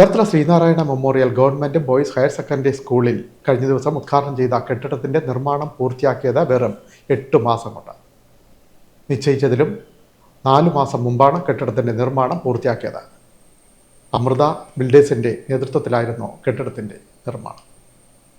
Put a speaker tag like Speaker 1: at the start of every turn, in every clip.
Speaker 1: Cherthala Sreenarayana memorial government boys higher secondary സ്കൂളിൽ കഴിഞ്ഞ ദിവസം ഉദ്ഘാടനം ചെയ്ത കെട്ടിടത്തിന്റെ നിർമ്മാണം പൂർത്തിയാക്കിയത് വെറും എട്ട് മാസം കൊണ്ട് നിശ്ചയിച്ചതിലും നാലു മാസം മുമ്പാണ് കെട്ടിടത്തിന്റെ നിർമ്മാണം പൂർത്തിയാക്കിയത്. അമൃത ബിൽഡേഴ്സിന്റെ നേതൃത്വത്തിലായിരുന്നു കെട്ടിടത്തിന്റെ നിർമ്മാണം.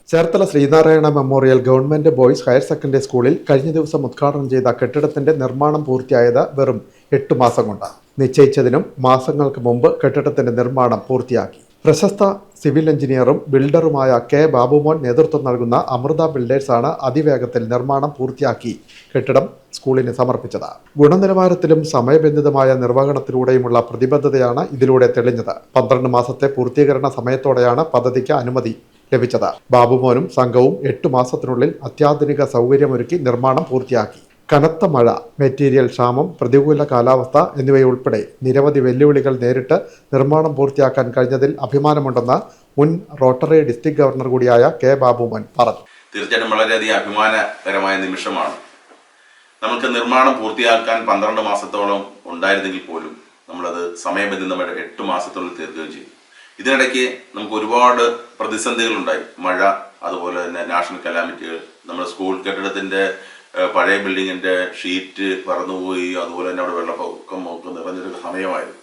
Speaker 1: Cherthala Sreenarayana memorial government boys higher secondary സ്കൂളിൽ കഴിഞ്ഞ ദിവസം ഉദ്ഘാടനം ചെയ്ത കെട്ടിടത്തിന്റെ നിർമ്മാണം പൂർത്തിയായത് വെറും എട്ട് മാസം കൊണ്ട് നിശ്ചയിച്ചതിനും മാസങ്ങൾക്ക് മുമ്പ് കെട്ടിടത്തിന്റെ നിർമ്മാണം പൂർത്തിയാക്കി. പ്രശസ്ത സിവിൽ എഞ്ചിനീയറും ബിൽഡറുമായ കെ. ബാബുമോൻ നേതൃത്വം നൽകുന്ന അമൃത ബിൽഡേഴ്സാണ് അതിവേഗത്തിൽ നിർമ്മാണം പൂർത്തിയാക്കി കെട്ടിടം സ്കൂളിന് സമർപ്പിച്ചത്. ഗുണനിലവാരത്തിലും സമയബന്ധിതമായ നിർവഹണത്തിലൂടെയുമുള്ള പ്രതിബദ്ധതയാണ് ഇതിലൂടെ തെളിഞ്ഞത്. പന്ത്രണ്ട് മാസത്തെ പൂർത്തീകരണ സമയത്തോടെയാണ് പദ്ധതിക്ക് അനുമതി ലഭിച്ചത്. ബാബുമോനും സംഘവും എട്ടു മാസത്തിനുള്ളിൽ അത്യാധുനിക സൗകര്യമൊരുക്കി നിർമ്മാണം പൂർത്തിയാക്കി. കനത്ത മഴ മെറ്റീരിയൽ ക്ഷാമം പ്രതികൂല കാലാവസ്ഥ എന്നിവയുൾപ്പെടെ നിരവധി വെല്ലുവിളികൾ നേരിട്ട് നിർമ്മാണം പൂർത്തിയാക്കാൻ കഴിഞ്ഞതിൽ അഭിമാനമുണ്ടെന്ന് മുൻ റോട്ടറി ഡിസ്ട്രിക്ട് ഗവർണർ കൂടിയായ കെ ബാബുമൻ പറഞ്ഞു.
Speaker 2: തീർച്ചയായിട്ടും വളരെയധികം അഭിമാനകരമായ നിമിഷമാണ്. നമുക്ക് നിർമ്മാണം പൂർത്തിയാക്കാൻ പന്ത്രണ്ട് മാസത്തോളം ഉണ്ടായിരുന്നെങ്കിൽ പോലും നമ്മളത് സമയബന്ധിതമായിട്ട് എട്ട് മാസത്തോളം തീർക്കുകയും ചെയ്തു. ഇതിനിടയ്ക്ക് നമുക്ക് ഒരുപാട് പ്രതിസന്ധികൾ ഉണ്ടായി മഴ അതുപോലെ തന്നെ നാഷണൽ കലാമിറ്റികൾ നമ്മുടെ സ്കൂൾ കെട്ടിടത്തിന്റെ പഴയ ബിൽഡിങ്ങിന്റെ ഷീറ്റ് പറന്നുപോയി അതുപോലെ തന്നെ അവിടെ വെള്ളപ്പൊക്കം ഒക്കെ നിറഞ്ഞൊരു സമയമായിരുന്നു.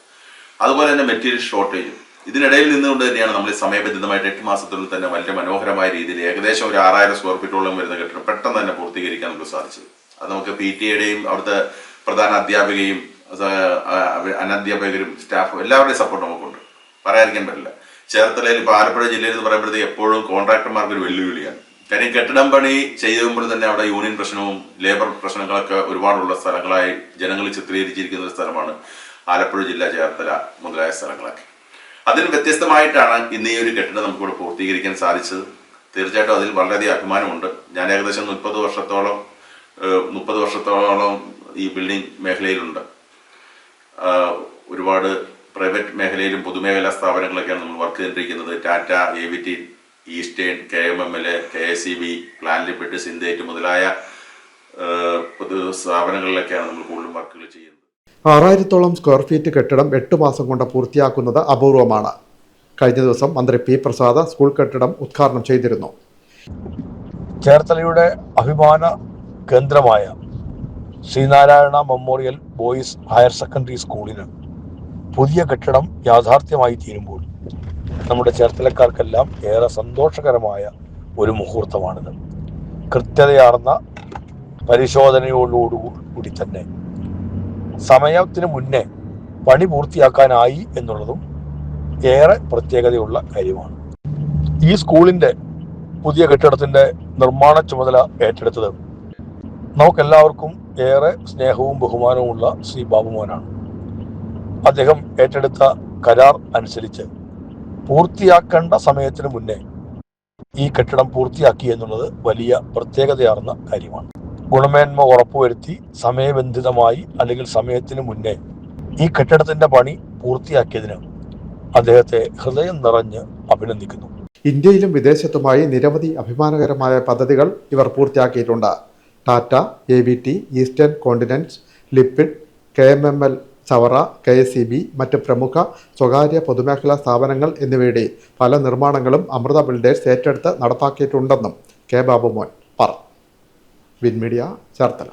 Speaker 2: അതുപോലെ തന്നെ മെറ്റീരിയൽ ഷോർട്ടേജും. ഇതിനിടയിൽ നിന്നുകൊണ്ട് തന്നെയാണ് നമ്മൾ സമയബന്ധിതമായിട്ട് എട്ട് മാസത്തിനുള്ളിൽ തന്നെ വളരെ മനോഹരമായ രീതിയിൽ ഏകദേശം ഒരു ആറായിരം സ്ക്വയർ ഫീറ്റോളം വരുന്ന കെട്ടിടം പെട്ടെന്ന് തന്നെ പൂർത്തീകരിക്കാൻ നമുക്ക് സാധിച്ചത്. അത് നമുക്ക് പി ടി എയുടെയും അവിടുത്തെ പ്രധാന അധ്യാപികയും അനധ്യാപകരും സ്റ്റാഫും എല്ലാവരുടെയും സപ്പോർട്ട് നമുക്കുണ്ട്. പറയാതിരിക്കാൻ പറ്റില്ല. ചേർത്തലയിൽ ഇപ്പോൾ ആലപ്പുഴ ജില്ലയിൽ എന്ന് പറയുമ്പോഴത്തേക്ക് എപ്പോഴും കോൺട്രാക്ടർമാർക്ക് ഒരു വെല്ലുവിളിയാണ്. കാര്യം കെട്ടിടം പണി ചെയ്യുമ്പോൾ തന്നെ അവിടെ യൂണിയൻ പ്രശ്നവും ലേബർ പ്രശ്നങ്ങളൊക്കെ ഒരുപാടുള്ള സ്ഥലങ്ങളായി ജനങ്ങൾ ചിത്രീകരിച്ചിരിക്കുന്ന ഒരു സ്ഥലമാണ് ആലപ്പുഴ ജില്ലാ ചേർത്തല മുതലായ സ്ഥലങ്ങളൊക്കെ. അതിന് വ്യത്യസ്തമായിട്ടാണ് ഇന്ന് ഈ ഒരു കെട്ടിടം നമുക്കിവിടെ പൂർത്തീകരിക്കാൻ സാധിച്ചത്. തീർച്ചയായിട്ടും അതിൽ വളരെയധികം അഭിമാനമുണ്ട്. ഞാൻ ഏകദേശം മുപ്പത് വർഷത്തോളം മുപ്പത് വർഷത്തോളം ഈ ബിൽഡിംഗ് മേഖലയിലുണ്ട്. ഒരുപാട് പ്രൈവറ്റ് മേഖലയിലും പൊതുമേഖലാ സ്ഥാപനങ്ങളൊക്കെയാണ് നമ്മൾ വർക്ക് ചെയ്തിരിക്കുന്നത് Tata A V T eastern K M M L A K S C B plan limit Synthite മുതലായ പൊതു സ്ഥാപനങ്ങളിലൊക്കെയാണ് നമ്മൾ കൂടുതലും വർക്കുകൾ ചെയ്യുന്നത്.
Speaker 1: ആറായിരത്തോളം സ്ക്വയർ ഫീറ്റ് കെട്ടിടം എട്ട് മാസം കൊണ്ട് പൂർത്തിയാക്കുന്നത് അപൂർവമാണ്. കഴിഞ്ഞ ദിവസം മന്ത്രി പി പ്രസാദ് സ്കൂൾ കെട്ടിടം ഉദ്ഘാടനം ചെയ്തിരുന്നു.
Speaker 3: ചേർത്തലയുടെ അഭിമാന കേന്ദ്രമായ Sreenarayana memorial boys higher secondary സ്കൂളിന് പുതിയ കെട്ടിടം യാഥാർത്ഥ്യമായി തീരുമ്പോൾ നമ്മുടെ ചേർത്തലക്കാർക്കെല്ലാം ഏറെ സന്തോഷകരമായ ഒരു മുഹൂർത്തമാണിത്. കൃത്യതയാർന്ന പരിശോധനയോടുകൂടി തന്നെ സമയത്തിന് മുന്നേ പണി പൂർത്തിയാക്കാനായി എന്നുള്ളതും ഏറെ പ്രത്യേകതയുള്ള കാര്യമാണ്. ഈ സ്കൂളിന്റെ പുതിയ കെട്ടിടത്തിന്റെ നിർമ്മാണ ചുമതല ഏറ്റെടുത്തത് നമുക്കെല്ലാവർക്കും ഏറെ സ്നേഹവും ബഹുമാനവുമുള്ള ശ്രീ ബാബുമോനാണ്. അദ്ദേഹം ഏറ്റെടുത്ത കരാർ അനുസരിച്ച് പൂർത്തിയാക്കേണ്ട സമയത്തിന് മുന്നേ ഈ കെട്ടിടം പൂർത്തിയാക്കി എന്നുള്ളത് വലിയ പ്രത്യേകതയാർന്ന കാര്യമാണ്. ഗുണമേന്മ ഉറപ്പുവരുത്തി സമയബന്ധിതമായി അല്ലെങ്കിൽ സമയത്തിന് മുന്നേ ഈ കെട്ടിടത്തിന്റെ പണി പൂർത്തിയാക്കിയതിന് അദ്ദേഹത്തെ ഹൃദയം നിറഞ്ഞ് അഭിനന്ദിക്കുന്നു.
Speaker 1: ഇന്ത്യയിലും വിദേശത്തുമായി നിരവധി അഭിമാനകരമായ പദ്ധതികൾ ഇവർ പൂർത്തിയാക്കിയിട്ടുണ്ട്. Tata A V T eastern continents lipid K M M L Chavara K S C B മറ്റ് പ്രമുഖ സ്വകാര്യ പൊതുമേഖലാ സ്ഥാപനങ്ങൾ എന്നിവയുടെ പല നിർമ്മാണങ്ങളും അമൃത ബിൽഡേഴ്സ് ഏറ്റെടുത്ത് നടപ്പാക്കിയിട്ടുണ്ടെന്നും കെ ബാബുമോൻ പറഞ്ഞു വിൻമീഡിയ ചേർത്തല.